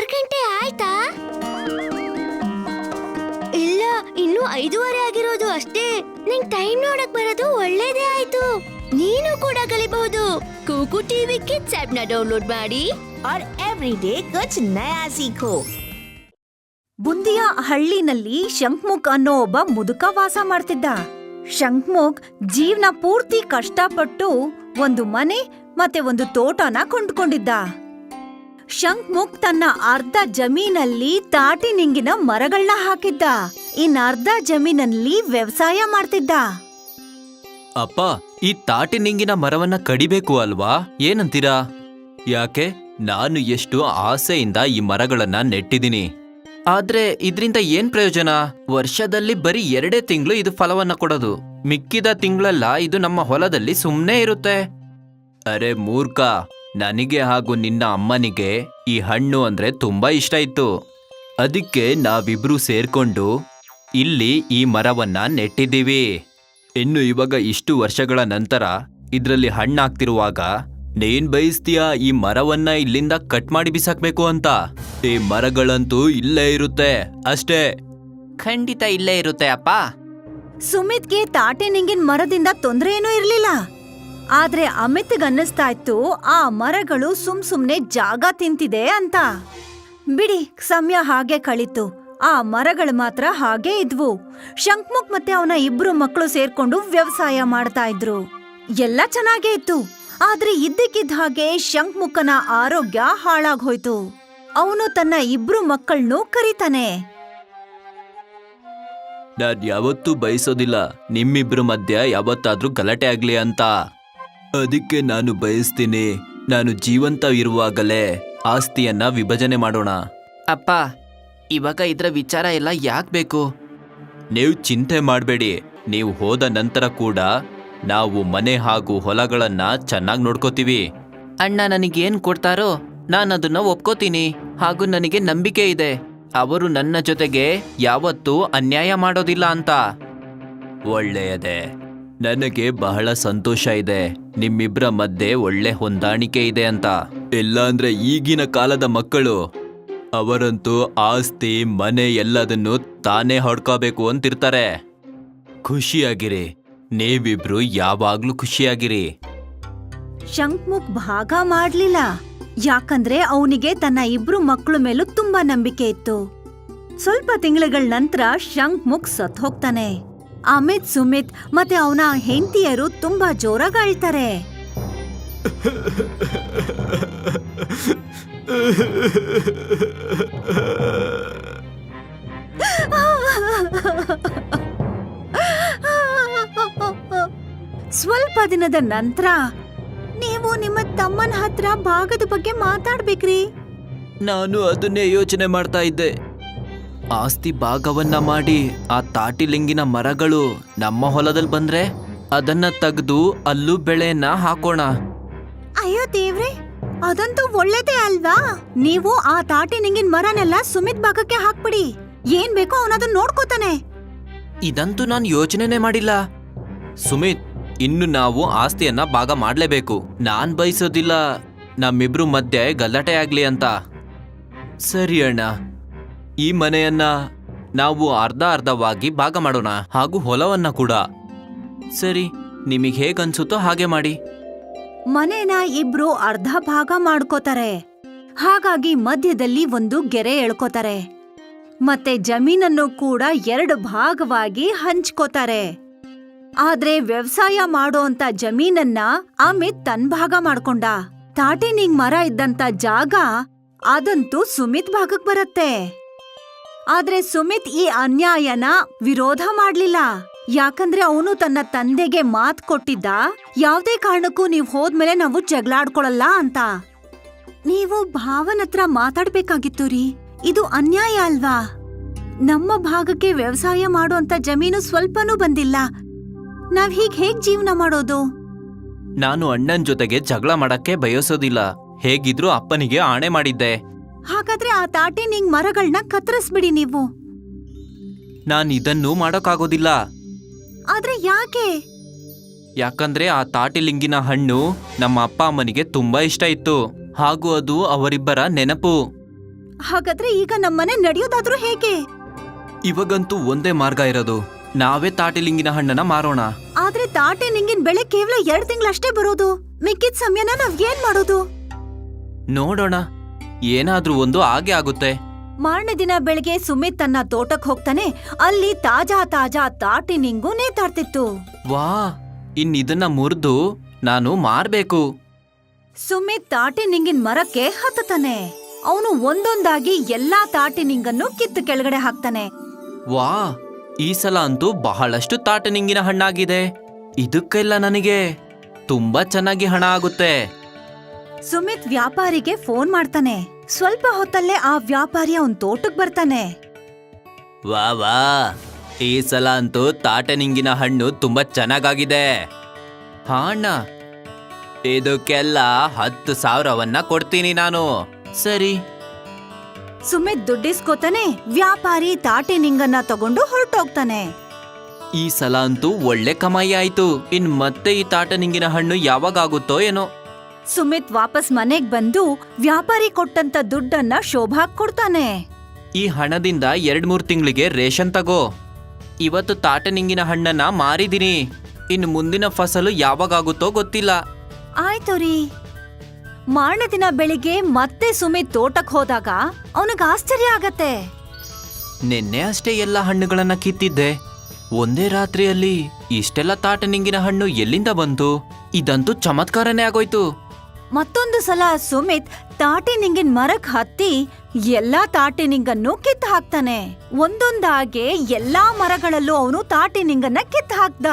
R ಗಂಟೆ ಆಯ್ತಾ ಇಲ್ಲ ಇನ್ನು ಐದೂವರೆ ಆಗಿರೋದು ಅಷ್ಟೇ ನಿಂಗ್ ಟೈಮ್ ನೋಡಕ್ ಬರೋದು ಒಳ್ಳೇದೇ ಆಯ್ತು ನೀನು ಕೂಡ ಕಲಿಬಹುದು ಕೂಕು ಟಿವಿ ಕಿಡ್ಸ್ ಆಪ್ ನ ಡೌನ್ಲೋಡ್ ಮಾಡಿ और एवरीडे कुछ नया सीखो ಬುಂದಿಯ ಹಳ್ಳಿನಲ್ಲಿ ಶಂಕ್ಮುಖ್ ಅನ್ನೋ ಒಬ್ಬ ಮುದುಕ ವಾಸ ಮಾಡ್ತಿದ್ದ ಶಂಕ್ಮುಖ್ ಜೀವನ ಪೂರ್ತಿ ಕಷ್ಟಪಟ್ಟು ಒಂದು ಮನೆ ಮತ್ತೆ ಒಂದು ತೋಟನ ಕೊಂಡ್ಕೊಂಡಿದ್ದ ಶಂಕ್ಮುಖ್ ತನ್ನ ಅರ್ಧ ಜಮೀನಲ್ಲಿ ತಾಟಿ ನಿಂಗಿನ ಮರಗಳನ್ನ ಹಾಕಿದ್ದ. ಇನ್ ಅರ್ಧ ಜಮೀನಲ್ಲಿ ವ್ಯವಸಾಯ ಮಾಡ್ತಿದ್ದ. ಅಪ್ಪ, ಈ ತಾಟಿ ನಿಂಗಿನ ಮರವನ್ನ ಕಡಿಬೇಕು ಅಲ್ವಾ? ಏನಂತೀರಾ? ಯಾಕೆ? ನಾನು ಎಷ್ಟು ಆಸೆಯಿಂದ ಈ ಮರಗಳನ್ನ ನೆಟ್ಟಿದ್ದೀನಿ. ಆದ್ರೆ ಇದ್ರಿಂದ ಏನ್ ಪ್ರಯೋಜನ? ವರ್ಷದಲ್ಲಿ ಬರೀ ಎರಡೇ ತಿಂಗಳು ಇದು ಫಲವನ್ನ ಕೊಡೋದು. ಮಿಕ್ಕಿದ ತಿಂಗಳೆಲ್ಲ, ಇದು ನಮ್ಮ ಹೊಲದಲ್ಲಿ ಸುಮ್ಮನೆ ಇರುತ್ತೆ. ಅರೆ ಮೂರ್ಖ! ನನಗೆ ಹಾಗೂ ನಿನ್ನ ಅಮ್ಮನಿಗೆ ಈ ಹಣ್ಣು ಅಂದ್ರೆ ತುಂಬಾ ಇಷ್ಟ ಇತ್ತು. ಅದಕ್ಕೆ ನಾವಿಬ್ರು ಸೇರ್ಕೊಂಡು ಇಲ್ಲಿ ಈ ಮರವನ್ನ ನೆಟ್ಟಿದ್ದೀವಿ. ಇನ್ನು ಇವಾಗ ಇಷ್ಟು ವರ್ಷಗಳ ನಂತರ ಇದ್ರಲ್ಲಿ ಹಣ್ಣಾಗ್ತಿರುವಾಗ ನೀನ್ ಬಯಸ್ತೀಯ ಈ ಮರವನ್ನ ಇಲ್ಲಿಂದ ಕಟ್ ಮಾಡಿ ಬಿಸಾಕ್ಬೇಕು ಅಂತ? ಈ ಮರಗಳಂತೂ ಇಲ್ಲೇ ಇರುತ್ತೆ ಅಷ್ಟೇ. ಖಂಡಿತ ಇಲ್ಲೇ ಇರುತ್ತೆ ಅಪ್ಪ. ಸುಮಿತ್ಗೆ ತಾಟೆ ನಿಂಗಿನ ಮರದಿಂದ ತೊಂದರೆ ಏನೂ ಇರ್ಲಿಲ್ಲ. ಆದ್ರೆ ಅಮಿತ್ ಅನ್ನಿಸ್ತಾ ಇತ್ತು, ಆ ಮರಗಳು ಸುಮ್ ಸುಮ್ನೆ ಜಾಗ ತಿಂತಿದೆ ಅಂತ. ಬಿಡಿ, ಸಮಯ ಹಾಗೆ ಕಳೀತು. ಆ ಮರಗಳು ಮಾತ್ರ ಹಾಗೆ ಇದ್ವು. ಶಂಕ್ಮುಖ್ ಮತ್ತೆ ಅವನ ಇಬ್ರು ಮಕ್ಕಳು ಸೇರ್ಕೊಂಡು ವ್ಯವಸಾಯ ಮಾಡ್ತಾ ಇದ್ರು. ಎಲ್ಲ ಚೆನ್ನಾಗೇ ಇತ್ತು. ಆದ್ರೆ ಇದ್ದಕ್ಕಿದ್ದ ಹಾಗೆ ಶಂಕ್ಮುಖನ ಆರೋಗ್ಯ ಹಾಳಾಗೋಯ್ತು ಅವನು ತನ್ನ ಇಬ್ರು ಮಕ್ಕಳನ್ನು ಕರೀತಾನೆ. ನಾನ್ ಯಾವತ್ತೂ ಬಯಸೋದಿಲ್ಲ. ನಿಮ್ಮಿಬ್ರು ಮಧ್ಯ ಯಾವತ್ತಾದ್ರೂ ಗಲಾಟೆ ಆಗ್ಲಿ ಅಂತ. ಅದಕ್ಕೆ ನಾನು ಬಯಸ್ತೀನಿ. ನಾನು ಜೀವಂತ ಇರುವಾಗಲೇ ಆಸ್ತಿಯನ್ನ ವಿಭಜನೆ ಮಾಡೋಣ. ಅಪ್ಪ ಇವಾಗ ಇದ್ರ ವಿಚಾರ ಎಲ್ಲ ಯಾಕೆ ಬೇಕು? ನೀವು ಚಿಂತೆ ಮಾಡಬೇಡಿ. ನೀವು ಹೋದ ನಂತರ ಕೂಡ ನಾವು ಮನೆ ಹಾಗೂ ಹೊಲಗಳನ್ನ ಚೆನ್ನಾಗಿ ನೋಡ್ಕೋತೀವಿ. ಅಣ್ಣ ನನಗೇನು ಕೊಡ್ತಾರೋ ನಾನು ಅದನ್ನ ಒಪ್ಕೋತೀನಿ. ಹಾಗೂ ನನಗೆ ನಂಬಿಕೆ ಇದೆ. ಅವರು ನನ್ನ ಜೊತೆಗೆ ಯಾವತ್ತೂ ಅನ್ಯಾಯ ಮಾಡೋದಿಲ್ಲ ಅಂತ. ಒಳ್ಳೆಯದೇ. ನನಗೆ ಬಹಳ ಸಂತೋಷ ಇದೆ. ನಿಮ್ಮಿಬ್ರ ಮಧ್ಯೆ ಒಳ್ಳೆ ಹೊಂದಾಣಿಕೆ ಇದೆ ಅಂತ. ಇಲ್ಲಾಂದ್ರೆ ಈಗಿನ ಕಾಲದ ಮಕ್ಕಳು, ಅವರಂತೂ ಆಸ್ತಿ, ಮನೆ ಎಲ್ಲದನ್ನು ತಾನೇ ಹೊಡ್ಕೋಬೇಕು ಅಂತಿರ್ತಾರೆ. ಖುಷಿಯಾಗಿರಿ. ನೀವಿಬ್ರು ಯಾವಾಗ್ಲೂ ಖುಷಿಯಾಗಿರಿ. ಶಂಕ್ಮುಖ್ ಭಾಗ ಮಾಡ್ಲಿಲ್ಲ. ಯಾಕಂದ್ರೆ ಅವನಿಗೆ ತನ್ನ ಇಬ್ರು ಮಕ್ಕಳ ಮೇಲೂ ತುಂಬಾ ನಂಬಿಕೆ ಇತ್ತು. ಸ್ವಲ್ಪ ತಿಂಗಳುಗಳ ನಂತರ ಶಂಕ್ಮುಖ್ ಸತ್ ಹೋಗ್ತಾನೆ. ಅಮಿತ್, ಸುಮಿತ್ ಮತ್ತೆ ಅವನ ಹೆಂಡತಿಯರು ತುಂಬಾ ಜೋರಾಗಿ ಅಳ್ತಾರೆ ಸ್ವಲ್ಪ ದಿನದ ನಂತರ ನೀವು ನಿಮ್ಮ ತಮ್ಮನ ಹತ್ರ ಭಾಗದ ಬಗ್ಗೆ ಮಾತಾಡ್ಬೇಕ್ರಿ. ನಾನು ಅದನ್ನೇ ಯೋಚನೆ ಮಾಡ್ತಾ ಇದ್ದೆ. ಆಸ್ತಿ ಭಾಗವನ್ನ ಮಾಡಿ ಆ ತಾಟಿಲಿಂಗಿನ ಮರಗಳು ನಮ್ಮ ಹೊಲದಲ್ಲಿ ಬಂದ್ರೆ ಅದನ್ನ ತೆಗೆದು ಅಲ್ಲೂ ಬೆಳೆಯನ್ನ ಹಾಕೋಣ. ಅಯ್ಯೋ ದೇವ್ರೆ ಅದಂತೂ ಒಳ್ಳೇದೇ ಅಲ್ವಾ? ನೀವು ಆ ತಾಟಿ ನಿಂಗಿನ ಮರನೆಲ್ಲ ಸುಮಿತ್ ಭಾಗಕ್ಕೆ ಹಾಕ್ಬಿಡಿ. ಏನ್ ಬೇಕೋ ಅವನದನ್ನ ನೋಡ್ಕೋತಾನೆ. ಇದಂತೂ ನಾನು ಯೋಚನೆನೇ ಮಾಡಿಲ್ಲ. ಸುಮಿತ್ ಇನ್ನು ನಾವು ಆಸ್ತಿಯನ್ನ ಭಾಗ ಮಾಡ್ಲೇಬೇಕು. ನಾನ್ ಬಯಸೋದಿಲ್ಲ. ನಮ್ಮಿಬ್ರು ಮಧ್ಯೆ ಗಲಾಟೆ ಆಗ್ಲಿ ಅಂತ. ಸರಿ ಅಣ್ಣ. ಈ ಮನೆಯನ್ನ ನಾವು ಅರ್ಧ ಅರ್ಧವಾಗಿ ಭಾಗ ಮಾಡೋಣ ಹಾಗೂ ಹೊಲವನ್ನ ಕೂಡ. ಸರಿ, ನಿಮಗೆ ಹೇಗನ್ಸುತ್ತೋ ಹಾಗೆ ಮಾಡಿ. ಮನೇನ ಇಬ್ರು ಅರ್ಧ ಭಾಗ ಮಾಡ್ಕೋತಾರೆ. ಹಾಗಾಗಿ ಮಧ್ಯದಲ್ಲಿ ಒಂದು ಗೆರೆ ಎಳ್ಕೋತಾರೆ. ಮತ್ತೆ ಜಮೀನನ್ನು ಕೂಡ ಎರಡು ಭಾಗವಾಗಿ ಹಂಚ್ಕೋತಾರೆ. ಆದ್ರೆ ವ್ಯವಸಾಯ ಮಾಡೋಂತ ಜಮೀನನ್ನ ಅಮಿತ್ ತನ್ ಭಾಗ ಮಾಡ್ಕೊಂಡ. ತಾಟಿನಿಂಗ್ ಮರ ಇದ್ದಂತ ಜಾಗ ಅದಂತೂ ಸುಮಿತ್ ಭಾಗಕ್ ಬರತ್ತೆ. ಆದ್ರೆ ಸುಮಿತ್ ಈ ಅನ್ಯಾಯನ ವಿರೋಧ ಮಾಡ್ಲಿಲ್ಲ. ಯಾಕಂದ್ರೆ ಅವನು ತನ್ನ ತಂದೆಗೆ ಮಾತ್ ಕೊಟ್ಟಿದ್ದ. ಯಾವ್ದೇ ಕಾರಣಕ್ಕೂ ನೀವ್ ಹೋದ್ಮೇಲೆ ನಾವು ಜಗಳಾಡ್ಕೊಳಲ್ಲ ಅಂತ. ನೀವು ಭಾವನ ಹತ್ರ ಮಾತಾಡ್ಬೇಕಾಗಿತ್ತು ರೀ. ಇದು ಅನ್ಯಾಯ ಅಲ್ವಾ? ನಮ್ಮ ಭಾಗಕ್ಕೆ ವ್ಯವಸಾಯ ಮಾಡುವಂತ ಜಮೀನು ಸ್ವಲ್ಪನೂ ಬಂದಿಲ್ಲ. ನಾವ್ ಹೀಗ್ ಹೇಗ್ ಜೀವನ ಮಾಡೋದು? ನಾನು ಅಣ್ಣನ್ ಜೊತೆಗೆ ಜಗಳ ಮಾಡಕ್ಕೆ ಬಯಸೋದಿಲ್ಲ. ಹೇಗಿದ್ರೂ ಅಪ್ಪನಿಗೆ ಆಣೆ ಮಾಡಿದ್ದೆ. ಹಾಗಾದ್ರೆ ಆ ತಾಟಿ ನಿಂಗ್ ಮರಗಳನ್ನ ಕತ್ತರಿಸ್ಬಿಡಿ ನೀವು. ನಾನ್ ಇದನ್ನು ಮಾಡೋಕ್ಕಾಗೋದಿಲ್ಲ. ಆದ್ರೆ ಯಾಕೆ? ಯಾಕಂದ್ರೆ ಆ ತಾಟಿಲಿಂಗಿನ ಹಣ್ಣು ನಮ್ಮ ಅಪ್ಪ ಅಮ್ಮನಿಗೆ ತುಂಬಾ ಇಷ್ಟ ಇತ್ತು. ಹಾಗೂ ಅದು ಅವರಿಬ್ಬರ ನೆನಪು. ಹಾಗಾದ್ರೆ ಈಗ ನಮ್ಮನೆ ನಡೆಯೋದಾದ್ರೂ ಹೇಗೆ? ಇವಾಗಂತೂ ಒಂದೇ ಮಾರ್ಗ ಇರೋದು. ನಾವೇ ತಾಟಿಲಿಂಗಿನ ಹಣ್ಣನ್ನ ಮಾರೋಣ. ಆದ್ರೆ ತಾಟೆ ನಿಂಗಿನ ಬೆಳೆ ಕೇವಲ ಎರಡು ತಿಂಗಳಷ್ಟೇ ಬರೋದು. ಮಿಕ್ಕಿದ ಸಮಯನ ನಾವ್ ಏನ್ ಮಾಡೋದು? ನೋಡೋಣ. ಏನಾದ್ರೂ ಒಂದು ಹಾಗೆ ಆಗುತ್ತೆ. ಮಾರನೇ ದಿನ ಬೆಳಿಗ್ಗೆ ಸುಮಿತ್ ತನ್ನ ತೋಟಕ್ ಹೋಗ್ತಾನೆ. ಅಲ್ಲಿ ತಾಜಾ ತಾಜಾ ತಾಟಿ ನಿಂಗು ನೇತಾಡ್ತಿತ್ತು. ವಾ ಇನ್ನಿದನ್ನ ಮುರಿದು ನಾನು ಮಾರ್ಬೇಕು. ಸುಮಿತ್ ತಾಟಿ ನಿಂಗಿನ ಮರಕ್ಕೆ ಹತ್ತತಾನೆ ಅವನು ಒಂದೊಂದಾಗಿ ಎಲ್ಲಾ ತಾಟಿ ನಿಂಗನ್ನು ಕಿತ್ತು ಕೆಳಗಡೆ ಹಾಕ್ತಾನೆ. ವಾ ಈ ಸಲ ಅಂತೂ ಬಹಳಷ್ಟು ತಾಟನಿಂಗಿನ ಹಣ್ಣಾಗಿದೆ. ಇದಕ್ಕೆಲ್ಲ ನನಗೆ ತುಂಬಾ ಚೆನ್ನಾಗಿ ಹಣ ಆಗುತ್ತೆ. ಸುಮಿತ್ ವ್ಯಾಪಾರಿಗೆ ಫೋನ್ ಮಾಡ್ತಾನೆ. ಸ್ವಲ್ಪ ಹೊತ್ತಲ್ಲೇ ಆ ವ್ಯಾಪಾರಿ ಅವನ್ ತೋಟಕ್ ಬರ್ತಾನೆ. ವಾ ವಾ. ಈ ಸಲ ಅಂತೂ ತಾಟನಿಂಗಿನ ಹಣ್ಣು ತುಂಬಾ ಚೆನ್ನಾಗಾಗಿದೆ. ಹಾ ಅಣ್ಣ. ಇದಕ್ಕೆಲ್ಲ ಹತ್ತು ಸಾವಿರವನ್ನ ಕೊಡ್ತೀನಿ ನಾನು. ಸರಿ. ಸುಮಿತ್ ದುಡ್ಡಿಸ್ಕೋತಾನೆ ವ್ಯಾಪಾರಿ ತಾಟೆ ನಿಂಗನ್ನ ತಗೊಂಡು ಹೊರಟೋಗ್ತಾನೆ. ಈ ಸಲ ಅಂತೂ ಒಳ್ಳೆ ಕಮಾಯಿ ಆಯ್ತು. ಇನ್ ಮತ್ತೆ ಈ ತಾಟನಿಂಗಿನ ಹಣ್ಣು ಯಾವಾಗ ಆಗುತ್ತೋ ಏನೋ. ಸುಮಿತ್ ವಾಪಸ್ ಮನೆಗ್ ಬಂದು ವ್ಯಾಪಾರಿ ಕೊಟ್ಟಂತ ದುಡ್ಡನ್ನ ಶೋಭಾ ಕೊಡ್ತಾನೆ. ಈ ಹಣದಿಂದ ಎರಡ್ ಮೂರ್ ತಿಂಗಳಿಗೆ ರೇಷನ್ ತಗೋ. ಇವತ್ತು ತಾಟನಿಂಗಿನ ಹಣ್ಣನ್ನ ಮಾರಿದೀನಿ. ಇನ್ನು ಮುಂದಿನ ಫಸಲು ಯಾವಾಗಾಗುತ್ತೋ ಗೊತ್ತಿಲ್ಲ. ಆಯ್ತು ರೀ. ಮಾರನೇ ದಿನ ಬೆಳಿಗ್ಗೆ ಮತ್ತೆ ಸುಮಿತ್ ತೋಟಕ್ ಹೋದಾಗ ಅವನಿಗೆ ಆಶ್ಚರ್ಯ ಆಗತ್ತೆ. ನಿನ್ನೆ ಅಷ್ಟೇ ಎಲ್ಲ ಹಣ್ಣುಗಳನ್ನ ಕಿತ್ತಿದ್ದೆ. ಒಂದೇ ರಾತ್ರಿಯಲ್ಲಿ ಇಷ್ಟೆಲ್ಲ ತಾಟನಿಂಗಿನ ಹಣ್ಣು ಎಲ್ಲಿಂದ ಬಂತು? ಇದಂತೂ ಚಮತ್ಕಾರನೇ ಆಗೋಯ್ತು. ಮತ್ತೊಂದು ಸಲ ಸುಮಿತ್ ತಾಟಿ ನಿಂಗಿನ ಮರಕ್ ಹತ್ತಿ ಎಲ್ಲಾ ತಾಟಿ ನಿಂಗನ್ನು ಕಿತ್ತು ಹಾಕ್ತಾನೆ. ಒಂದೊಂದಾಗೆ ಎಲ್ಲಾ ಮರಗಳಲ್ಲೂ ಅವನು ತಾಟಿನಿಂಗನ್ನ ಕಿತ್ತು ಹಾಕ್ದ.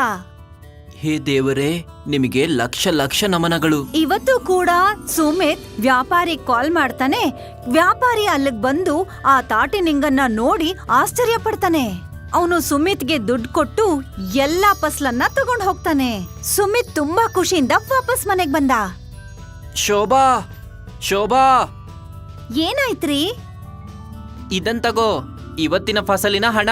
ಹೇ ದೇವರೇ ನಿಮಗೆ ಲಕ್ಷ ಲಕ್ಷ ನಮನಗಳು. ಇವತ್ತು ಕೂಡ ಸುಮಿತ್ ವ್ಯಾಪಾರಿ ಕಾಲ್ ಮಾಡ್ತಾನೆ. ವ್ಯಾಪಾರಿ ಅಲ್ಲಿಗ್ ಬಂದು ಆ ತಾಟಿನಿಂಗನ್ನ ನೋಡಿ ಆಶ್ಚರ್ಯ ಪಡ್ತಾನೆ ಅವನು ಸುಮಿತ್ಗೆ ದುಡ್ಡು ಕೊಟ್ಟು ಎಲ್ಲಾ ಫಸ್ಲನ್ನ ತಗೊಂಡ್ ಹೋಗ್ತಾನೆ. ಸುಮಿತ್ ತುಂಬಾ ಖುಷಿಯಿಂದ ವಾಪಸ್ ಮನೆಗ್ ಬಂದ. ಶೋಭಾ ಶೋಭಾ. ಏನಾಯ್ತ್ರಿ? ಇದನ್ ತಗೋ ಇವತ್ತಿನ ಫಸಲಿನ ಹಣ.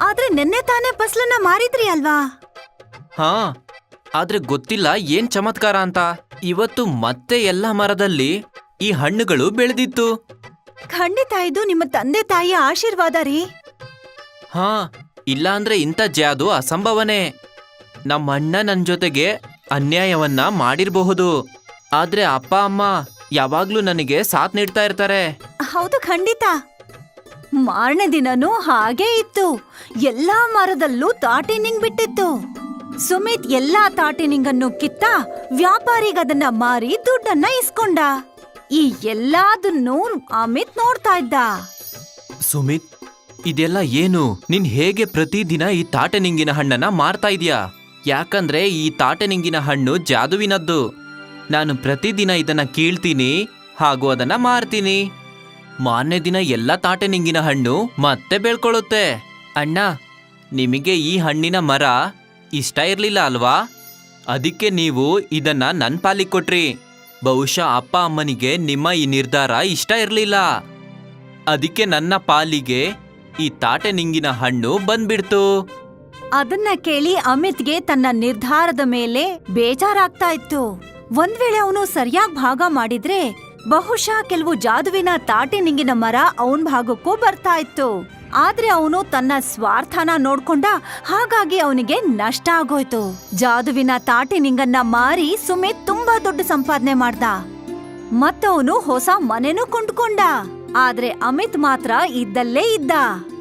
ಆದ್ರೆ ನಿನ್ನೆ ತಾನೇ ಫಸಲನ್ನ ಮಾರಿದ್ರಿ ಅಲ್ವಾ? ಹಾ ಆದ್ರೆ ಗೊತ್ತಿಲ್ಲ ಏನ್ ಚಮತ್ಕಾರ ಅಂತ. ಇವತ್ತು ಮತ್ತೆ ಎಲ್ಲ ಮರದಲ್ಲಿ ಈ ಹಣ್ಣುಗಳು ಬೆಳೆದಿತ್ತು. ಖಂಡಿತ ಇದು ನಿಮ್ಮ ತಂದೆ ತಾಯಿಯ ಆಶೀರ್ವಾದ ರೀ. ಹಾ ಇಲ್ಲಾಂದ್ರೆ ಇಂಥ ಜಾದು ಅಸಂಭವನೇ. ನಮ್ಮ ಅಣ್ಣ ನನ್ನ ಜೊತೆಗೆ ಅನ್ಯಾಯವನ್ನ ಮಾಡಿರಬಹುದು. ಆದ್ರೆ ಅಪ್ಪ ಅಮ್ಮ ಯಾವಾಗ್ಲೂ ನನಗೆ ಸಾಥ್ ನೀಡ್ತಾ ಇರ್ತಾರೆ. ಹೌದು ಖಂಡಿತ. ಮಾರನೇ ದಿನನೂ ಹಾಗೇ ಇತ್ತು. ಎಲ್ಲಾ ಮರದಲ್ಲೂ ತಾಟಿನಿಂಗ್ ಬಿಟ್ಟಿತ್ತು. ಸುಮಿತ್ ಎಲ್ಲಾ ತಾಟಿನಿಂಗನ್ನು ಕಿತ್ತ ವ್ಯಾಪಾರಿಗದನ್ನ ಮಾರಿ ದುಡ್ಡನ್ನ ಇಸ್ಕೊಂಡ. ಈ ಎಲ್ಲಾದನ್ನು ಅಮಿತ್ ನೋಡ್ತಾ ಇದ್ದ. ಸುಮಿತ್ ಇದೆಲ್ಲ ಏನು? ನಿನ್ ಹೇಗೆ ಪ್ರತಿದಿನ ಈ ತಾಟನಿಂಗಿನ ಹಣ್ಣನ್ನ ಮಾರ್ತಾ ಇದೀಯಾ? ಯಾಕಂದ್ರೆ ಈ ತಾಟನಿಂಗಿನ ಹಣ್ಣು ಜಾದುವಿನದ್ದು. ನಾನು ಪ್ರತಿದಿನ ಇದನ್ನ ಕೀಳ್ತೀನಿ ಹಾಗೂ ಅದನ್ನ ಮಾರ್ತೀನಿ. ಮಾನ್ಯ ದಿನ ಎಲ್ಲ ತಾಟನಿಂಗಿನ ಹಣ್ಣು ಮತ್ತೆ ಬೆಳ್ಕೊಳ್ಳುತ್ತೆ. ಅಣ್ಣ, ನಿಮಗೆ ಈ ಹಣ್ಣಿನ ಮರ ಇಷ್ಟ ಇರಲಿಲ್ಲ ಅಲ್ವಾ? ಅದಕ್ಕೆ ನೀವು ಇದನ್ನ ನನ್ನ ಪಾಲಿಗೆ ಕೊಟ್ರಿ. ಬಹುಶಃ ಅಪ್ಪ ಅಮ್ಮನಿಗೆ ನಿಮ್ಮ ಈ ನಿರ್ಧಾರ ಇಷ್ಟ ಇರಲಿಲ್ಲ. ಅದಕ್ಕೆ ನನ್ನ ಪಾಲಿಗೆ ಈ ತಾಟನಿಂಗಿನ ಹಣ್ಣು ಬಂದ್ಬಿಡ್ತು. ಅದನ್ನ ಕೇಳಿ ಅಮಿತ್ಗೆ ತನ್ನ ನಿರ್ಧಾರದ ಮೇಲೆ ಬೇಜಾರಾಗ್ತಾ ಇತ್ತು. ಒಂದ್ ವೇಳೆ ಅವನು ಸರಿಯಾಗಿ ಭಾಗ ಮಾಡಿದ್ರೆ ಬಹುಶಃ ಕೆಲವು ಜಾದುವಿನ ತಾಟಿನಿಂಗಿನ ಮರ ಅವನ್ ಭಾಗಕ್ಕೂ ಬರ್ತಾ ಇತ್ತು. ಆದ್ರೆ ಅವನು ತನ್ನ ಸ್ವಾರ್ಥನ ನೋಡ್ಕೊಂಡ ಹಾಗಾಗಿ ಅವನಿಗೆ ನಷ್ಟ ಆಗೋಯ್ತು. ಜಾದುವಿನ ತಾಟಿನಿಂಗನ್ನ ಮಾರಿ ಸುಮಿತ್ ತುಂಬಾ ದೊಡ್ಡ ಸಂಪಾದನೆ ಮಾಡ್ದ. ಮತ್ತವನು ಹೊಸ ಮನೆನೂ ಕೊಂಡ್ಕೊಂಡ. ಆದ್ರೆ ಅಮಿತ್ ಮಾತ್ರ ಇದ್ದಲ್ಲೇ ಇದ್ದ.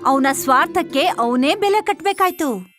ಅವನ ಸ್ವಾರ್ಥಕ್ಕೆ ಅವನೇ ಬೆಲೆ ಕಟ್ಬೇಕಾಯ್ತು.